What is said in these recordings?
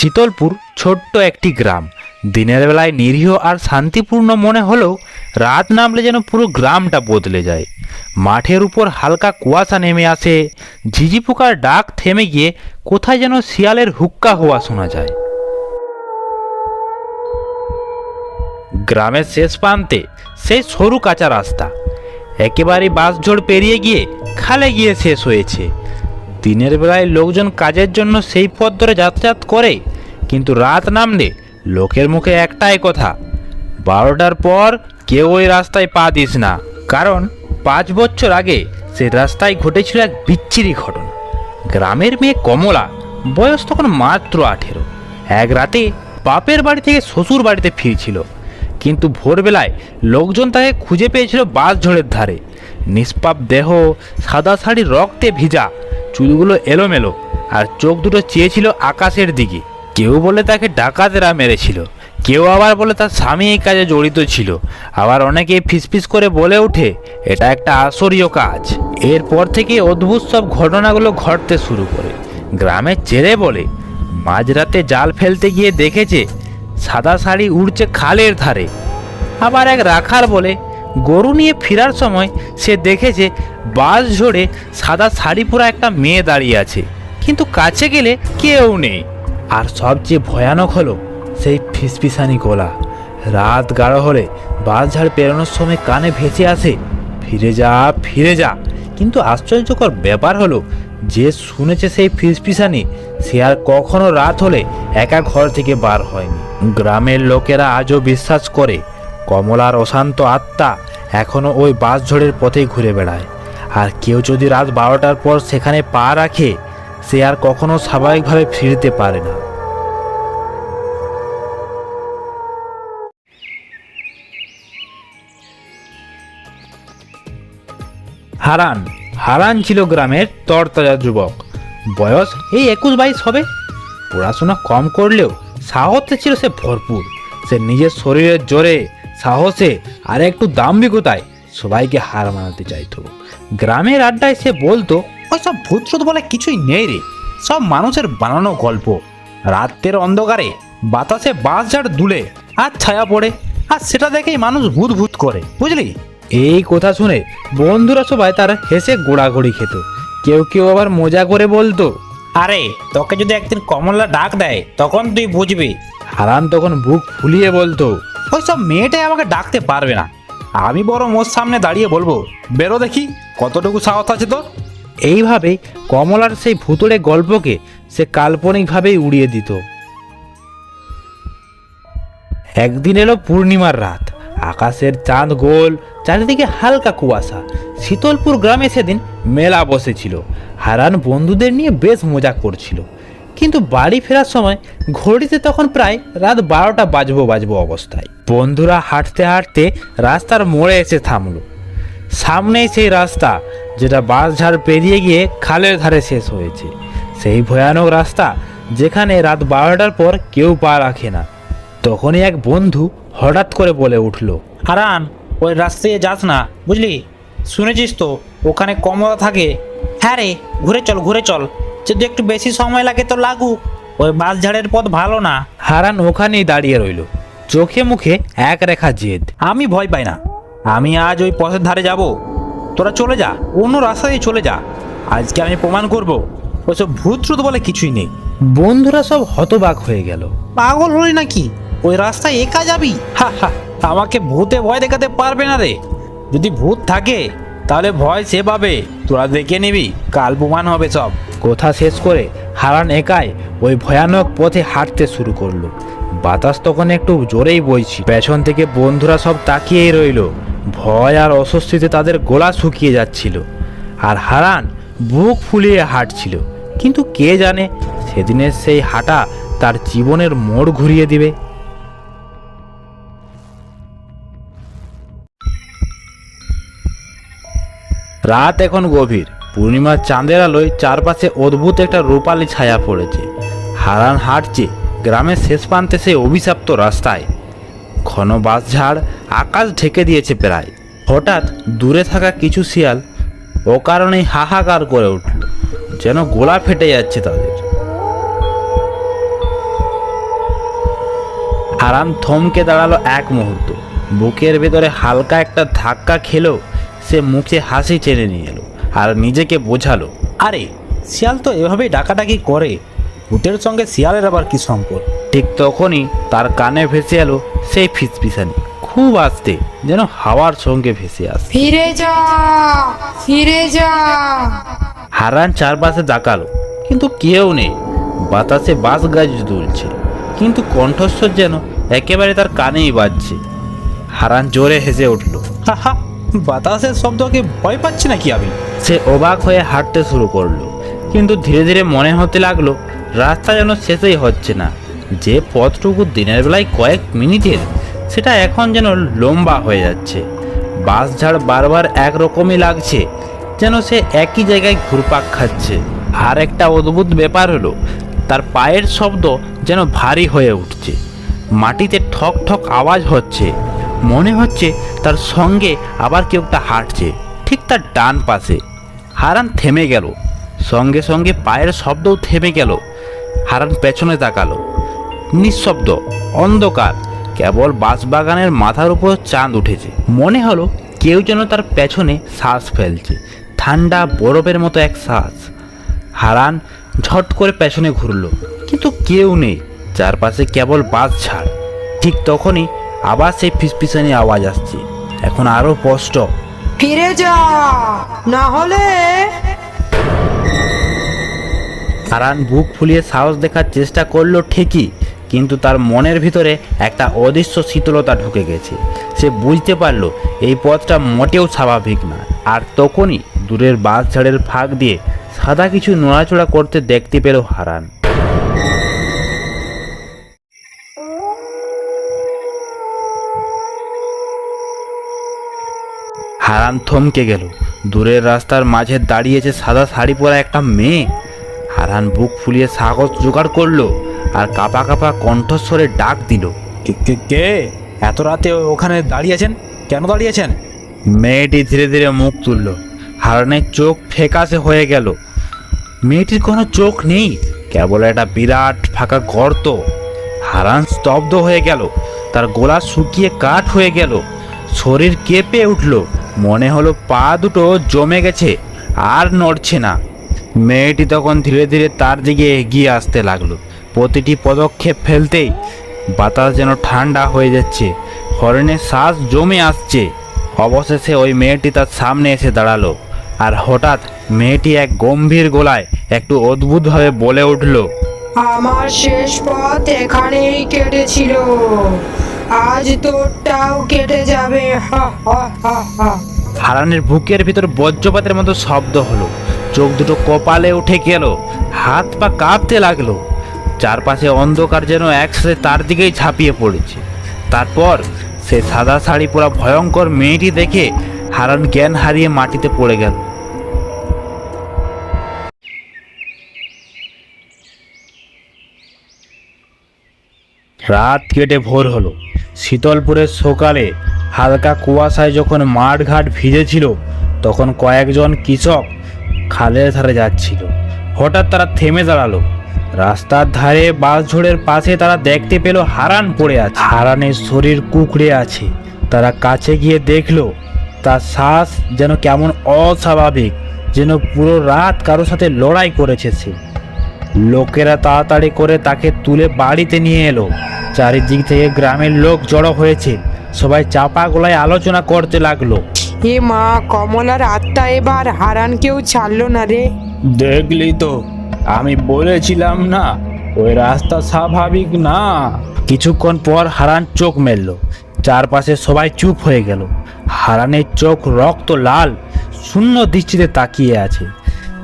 শীতলপুর ছোট্ট একটি গ্রাম। দিনের বেলায় নিরীহ আর শান্তিপূর্ণ মনে হলেও রাত নামলে যেন পুরো গ্রামটা বদলে যায়। মাঠের উপর হালকা কুয়াশা নেমে আসে। ঝিঝি পোকার ডাক থেমে গিয়ে কোথায় যেন শিয়ালের হুক্কা হওয়া শোনা যায়। গ্রামের শেষ প্রান্তে সেই সরু কাঁচা রাস্তা। একেবারে বাসঝোড় পেরিয়ে গিয়ে খালে গিয়ে শেষ হয়েছে। দিনের বেলায় লোকজন কাজের জন্য সেই পথ ধরে যাতায়াত করে, কিন্তু রাত নামলে লোকের মুখে একটাই কথা, বারোটার পর কেউ ওই রাস্তায় পা দিস না। কারণ পাঁচ বছর আগে সে রাস্তায় ঘটেছিল এক বিচ্ছিরি ঘটনা। গ্রামের মেয়ে কমলা, বয়স তখন মাত্র আঠেরো। এক রাতে বাপের বাড়ি থেকে শ্বশুর বাড়িতে ফিরছিল, কিন্তু ভোরবেলায় লোকজন তাকে খুঁজে পেয়েছিল বাস ঝড়ের ধারে। নিষ্পাপ দেহ, সাদা শাড়ি রক্তে ভিজা চুলগুলো এলোমেলো আর চোখ দুটো চেয়েছিল আকাশের দিকে। কেউ বলে তাকে ডাকাতেরা মেরেছিল, কেউ আবার বলে তার স্বামী এই কাজে জড়িত ছিল। আবার অনেকে ফিসফিস করে বলে ওঠে, এটা একটা আসরীয় কাজ। এরপর থেকে অদ্ভুত সব ঘটনাগুলো ঘটতে শুরু করে। গ্রামের ছেলে বলে, মাঝরাতে জাল ফেলতে গিয়ে দেখেছে, সাদা শাড়ি উড়ছে খালের ধারে। আবার এক রাখার বলে, গরু নিয়ে ফেরার সময় সে দেখেছে বাস ঝরে সাদা শাড়ি পরা একটা মেয়ে দাঁড়িয়ে আছে। কিন্তু কাছে গেলে কেউ নেই। আর সবচেয়ে ভয়ানক হলো সেই ফিসফিসানি গলা। রাত গাঢ় হলে বাস ঝাড় পেরোনোর সময় কানে ভেসে আসে, ফিরে যা ফিরে যা। কিন্তু আশ্চর্যকর ব্যাপার হলো, যে শুনেছে সেই ফিসফিসানি, সে আর কখনো রাত হলে একা ঘর থেকে বার হয়নি। গ্রামের লোকেরা আজও বিশ্বাস করে, কমলার অশান্ত আত্মা এখনও ওই বাস ঝড়ের পথেই ঘুরে বেড়ায়। আর কেউ যদি রাত বারোটার পর সেখানে পা রাখে, সে আর কখনো স্বাভাবিকভাবে ফিরতে পারে না। হারান হারান ছিল গ্রামের তরতাজা যুবক। বয়স এই একুশ বাইশ হবে। পড়াশোনা কম করলেও সাহসে ছিল সে ভরপুর। সে নিজের শরীরের জোরে, সাহসে আর একটু দাম্ভিকতায় সবাইকে হার মানাতে চাইতো। গ্রামের আড্ডায় সে বলতো ওই সব ভূতরুত বলে কিছুই নেই রে। সব মানুষের বানানো গল্প। রাতের অন্ধকারে বাতাসে বাঁশ ঝাড় দুলে আর ছায়া পড়ে। আর সেটা দেখেই মানুষ ভূত ভূত করে। বুঝলি? এই কথা শুনে বন্ধুরা সবাই তার হেসে গোড়াগড়ি খেত। কেউ কেউ আবার মজা করে বলতো, আরে, তোকে যদি একদিন কমলা ডাক দেয়, তখন তুই বুঝবি। হারান তখন বুক ফুলিয়ে বলতো ওই সব মেয়েটাই আমাকে ডাকতে পারবে না। আমি বরং ওর সামনে দাঁড়িয়ে বলব, বেরো দেখি, কতটুকু সাহস আছে তোর? এইভাবে কমলার সেই ভুতুড়ে গল্পকে সে কাল্পনিকভাবেই উড়িয়ে দিত। একদিন এলো পূর্ণিমার রাত। আকাশের চাঁদ গোল, চারিদিকে হালকা কুয়াশা। শীতলপুর গ্রামে সেদিন মেলা বসেছিল। হারান বন্ধুদের নিয়ে বেশ মজা করছিল। কিন্তু বাড়ি ফেরার সময় ঘড়িতে তখন প্রায় রাত বারোটা বাজবো বাজবো অবস্থায়। বন্ধুরা হাঁটতে হাঁটতে রাস্তার মোড়ে এসে থামলো। সামনেই সেই রাস্তা যেটা বাঁশঝাড় পেরিয়ে গিয়ে খালের ধারে শেষ হয়েছে। সেই ভয়ানক রাস্তা যেখানে রাত বারোটার পর কেউ পা রাখে না। তখনই এক বন্ধু হঠাৎ করে বলে উঠল, হারান, ওই রাস্তায় যাস না, বুঝলি? শুনেছিস তো, ওখানে কমলা থাকে। হ্যাঁ রে, ঘুরে চল ঘুরে চল। যদি একটু বেশি সময় লাগে তো লাগুক। ওই বাস ঝাড়ের পথ ভালো না। হারান ওখানেই দাঁড়িয়ে রইল। চোখে মুখে এক রেখা জেদ। আমি ভয় পাই না। আমি আজ ওই পথের ধারে যাব। তোরা চলে যা অন্য রাস্তা দিয়ে চলে যা। আজকে আমি প্রমাণ করব। ওইসব ভূত বলে কিছুই নেই। বন্ধুরা সব হতবাক হয়ে গেল। পাগল হলি নাকি? ওই রাস্তায় একা যাবি? হা হা আমাকে ভূতে ভয় দেখাতে পারবে না রে। যদি ভূত থাকে তাহলে ভয় সে পাবে। তোরা দেখে নিবি কাল প্রমাণ হবে সব। কথা শেষ করে হারান একাই ওই ভয়ানক পথে হাঁটতে শুরু করল। বাতাস তখন একটু জোরেই বইছি। পেছন থেকে বন্ধুরা সব তাকিয়েই রইল। ভয় আর অস্বস্তিতে তাদের গোলা শুকিয়ে যাচ্ছিল। আর হারান বুক ফুলিয়ে হাঁটছিল। কিন্তু কে জানে সেদিনের সেই হাঁটা তার জীবনের মোড় ঘুরিয়ে দিবে। রাত এখন গভীর। পূর্ণিমার চাঁদের আলোয় চারপাশে অদ্ভুত একটা রূপালি ছায়া পড়েছে। হারান হাঁটছে গ্রামের শেষ প্রান্তে সেই অভিশাপ্ত রাস্তায়। ঘন বাঁশঝাড় আকাশ ঢেকে দিয়েছে প্রায়। হঠাৎ দূরে থাকা কিছু শিয়াল অকারণেই হাহাকার করে উঠল, যেন গোলা ফেটে যাচ্ছে তাদের। হারান থমকে দাঁড়াল এক মুহূর্ত। বুকের ভেতরে হালকা একটা ধাক্কা খেলেও সে মুখে হাসি টেনে নিয়ে এলো। আর নিজেকে বোঝালো। আরে শিয়াল তো এভাবেই ডাকাডাকি করে। ভূতের সঙ্গে শিয়ালের আবার কি সম্পর্ক? ঠিক তখনই তার কানে ভেসে এলো সেই ফিসফিসানি। খুব আস্তে যেন হাওয়ার সঙ্গে ভেসে আসে ফিরে যা ফিরে যা। হারান চারপাশে তাকালো কিন্তু কেউ নেই। বাতাসে বাস গাছ দুলছে কিন্তু কণ্ঠস্বর যেন একেবারে তার কানেই বাজছে। হারান জোরে হেসে উঠল হাহা বাতাসের শব্দকে ভয় পাচ্ছি নাকি আমি? সে অবাক হয়ে হাঁটতে শুরু করল, কিন্তু ধীরে ধীরে মনে হতে লাগল, রাস্তা যেন শেষই হচ্ছে না। যে পথটুকু দিনের বেলায় কয়েক মিনিটের, সেটা এখন যেন লম্বা হয়ে যাচ্ছে। বাঁশঝাড় বারবার একরকমই লাগছে, যেন সে একই জায়গায় ঘুরপাক খাচ্ছে। আর একটা অদ্ভুত ব্যাপার হলো, তার পায়ের শব্দ যেন ভারী হয়ে উঠছে। মাটিতে ঠক ঠক আওয়াজ হচ্ছে। মনে হচ্ছে তার সঙ্গে আবার কেউ একটা হাঁটছে। ঠিক তার ডান পাশে। হারান থেমে গেল। সঙ্গে সঙ্গে পায়ের শব্দও থেমে গেল। হারান পেছনে তাকালো। নিঃশব্দ, অন্ধকার। কেবল বাঁশবাগানের মাথার উপর চাঁদ উঠেছে। মনে হলো কেউ যেন তার পেছনে শ্বাস ফেলছে। ঠান্ডা বরফের মতো এক শ্বাস। হারান ঝট করে পেছনে ঘুরলো। কিন্তু কেউ নেই। চারপাশে কেবল বাস ছাড় ঠিক তখনই আবার সেই ফিসফিসানি আওয়াজ আসছে। এখন আরও স্পষ্ট। ফিরে যা না হলে হারান বুক ফুলিয়ে সাহস দেখার চেষ্টা করল ঠিকই কিন্তু তার মনের ভিতরে একটা অদৃশ্য শীতলতা ঢুকে গেছে। সে বুঝতে পারল এই পথটা মোটেও স্বাভাবিক না আর তখনই দূরের বাস ঝাড়ের ফাঁক দিয়ে সাদা কিছু নড়াচড়া করতে দেখতে পেল হারান। হারান থমকে গেল। দূরের রাস্তার মাঝে দাঁড়িয়েছে সাদা শাড়ি পরা একটা মেয়ে। হারান বুক ফুলিয়ে সাহস জোগাড় করল আর কাপা কাপা কণ্ঠস্বরে ডাক দিল। কে- কে- এত রাতে ওখানে দাঁড়িয়েছেন? কেন দাঁড়িয়েছেন? মেয়েটি ধীরে ধীরে মুখ তুলল। হারানের চোখ ফেকাসে হয়ে গেল। মেয়েটির কোনো চোখ নেই কেবল একটা বিরাট ফাঁকা গর্ত। হারান স্তব্ধ হয়ে গেল তার গলা শুকিয়ে কাঠ হয়ে গেল। শরীর কেঁপে উঠল। মনে হলো পা দুটো জমে গেছে, আর নড়ছে না। মেয়েটি তখন ধীরে ধীরে তার দিকে এগিয়ে আসতে লাগল। প্রতিটি পদক্ষেপ ফেলতেই বাতাস যেন ঠান্ডা হয়ে যাচ্ছে হরেনের শ্বাস জমে আসছে। অবশেষে ওই মেয়েটি তার সামনে এসে দাঁড়াল, আর হঠাৎ মেয়েটি এক গম্ভীর গলায় একটু অদ্ভুতভাবে বলে উঠল, আমার শেষ পথ এখানেই কেটেছিল। আজ তোরটাও কেটে যাবে হারানের বুকের ভিতর বজ্রপাতের মতো শব্দ হলো। চোখ দুটো কপালে উঠে গেল, হাত পা কাঁপতে লাগল। চারপাশে অন্ধকার যেন একসাথে তার দিকেই ঝাঁপিয়ে পড়েছে। তারপর সে সাদা শাড়ি পরা ভয়ঙ্কর মেয়েটি দেখে হারান জ্ঞান হারিয়ে মাটিতে পড়ে গেল। রাত কেটে ভোর হলো। শীতলপুরের সকালে হালকা কুয়াশায় যখন মাঠঘাট ভিজেছিল, তখন কয়েকজন কৃষক খালের ধারে যাচ্ছিল। হঠাৎ তারা থেমে দাঁড়াল। রাস্তার ধারে বাস বাঁশঝোড়ের পাশে তারা দেখতে পেল হারান পড়ে আছে। হারানের শরীর কুকড়ে আছে। তারা কাছে গিয়ে দেখল, তার শ্বাস যেন কেমন অস্বাভাবিক, যেন পুরো রাত কারোর সাথে লড়াই করেছে সে। লোকেরা তাড়াতাড়ি করে তাকে তুলে বাড়িতে নিয়ে এলো। চারিদিক থেকে গ্রামের লোক জড়ো হয়েছে। সবাই চাপা গলায় আলোচনা করতে লাগল। এ মা কমলার আত্মা এবার হারানকেও ছাড়লো না রে। দেখলি তো আমি বলেছিলাম না ওই রাস্তা স্বাভাবিক না। কিছুক্ষণ পর হারান চোখ মেলল। চারপাশে সবাই চুপ হয়ে গেল। হারানের চোখ রক্ত লাল শূন্য দৃষ্টিতে তাকিয়ে আছে।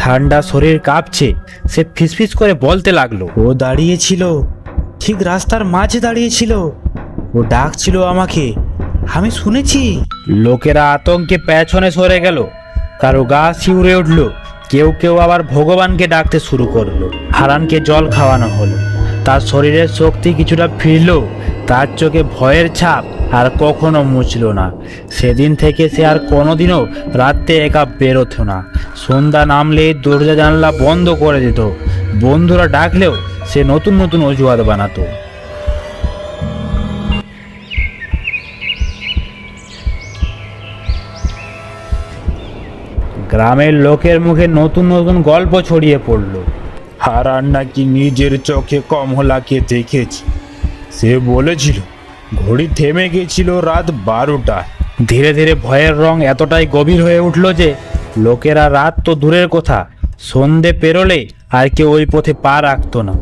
ঠান্ডা শরীর কাঁপছে সে ফিসফিস করে বলতে লাগল। ও দাঁড়িয়েছিল ঠিক রাস্তার মাঝে দাঁড়িয়েছিল। ও ডাকছিল আমাকে, আমি শুনেছি। লোকেরা আতঙ্কে পেছনে সরে গেল। কারও গা শিউরে উঠল। কেউ কেউ আবার ভগবানকে ডাকতে শুরু করল। হারানকে জল খাওয়ানো হলো। তার শরীরের শক্তি কিছুটা ফিরল। তার চোখে ভয়ের ছাপ আর কখনো মুছল না। সেদিন থেকে সে আর কোনোদিনও রাত্রে একা বেরোতো না। সন্ধ্যা নামলে দরজা জানলা বন্ধ করে দিত। বন্ধুরা ডাকলেও সে নতুন নতুন অজুহাত বানাতো। গ্রামের লোকের মুখে নতুন নতুন গল্প ছড়িয়ে পড়ল। হারান নাকি নিজের চোখে কমলাকে দেখেছে সে বলেছিল ঘড়ি থেমে গেছিল রাত বারোটা। ধীরে ধীরে ভয়ের রং এতটাই গভীর হয়ে উঠল যে লোকেরা রাত তো দূরের কথা সন্ধে পেরোলে আর কেউ ওই পথে পা রাখতো না।